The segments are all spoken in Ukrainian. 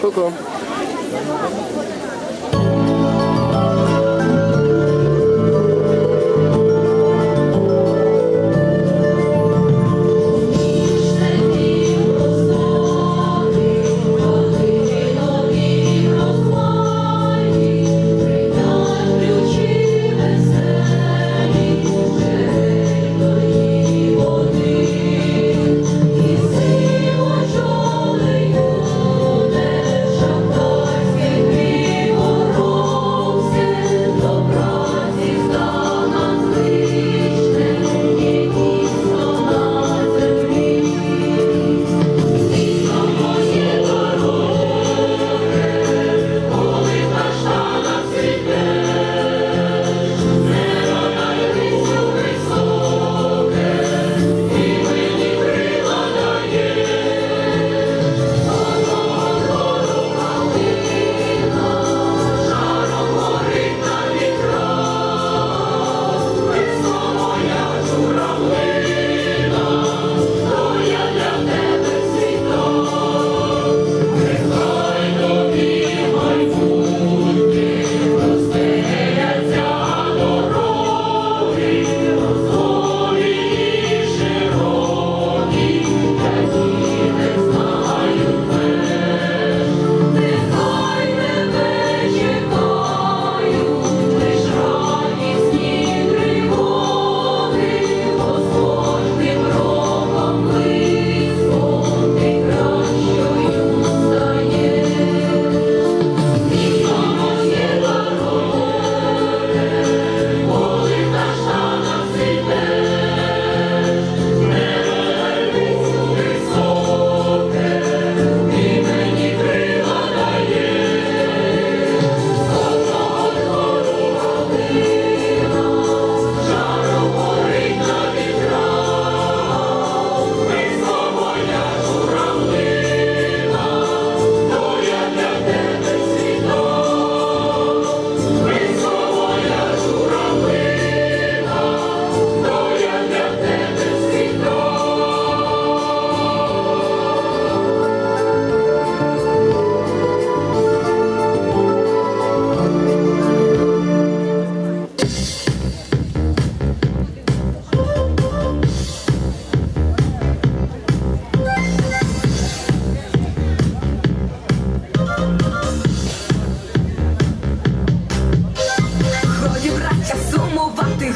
Ку-ку.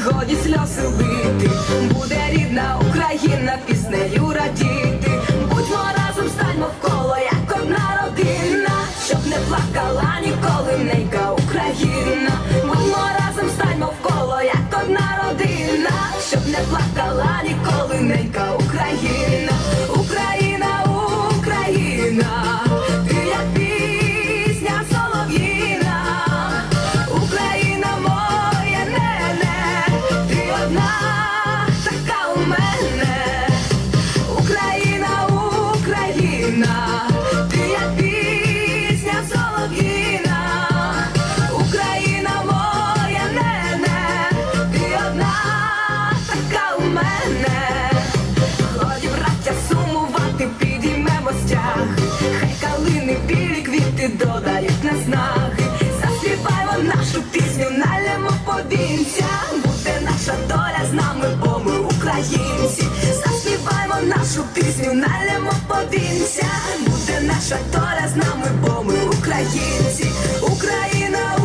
годі сльози лити, буде рідна Україна, піснею радіти. Будьмо разом, станьмо коло, як одна родина, щоб не плакала. жінці, заспіваємо нашу пісню, налємо повінця, буде наша доля з нами, бо ми українці, Україна.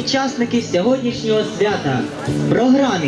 Учасники сьогоднішнього свята. програми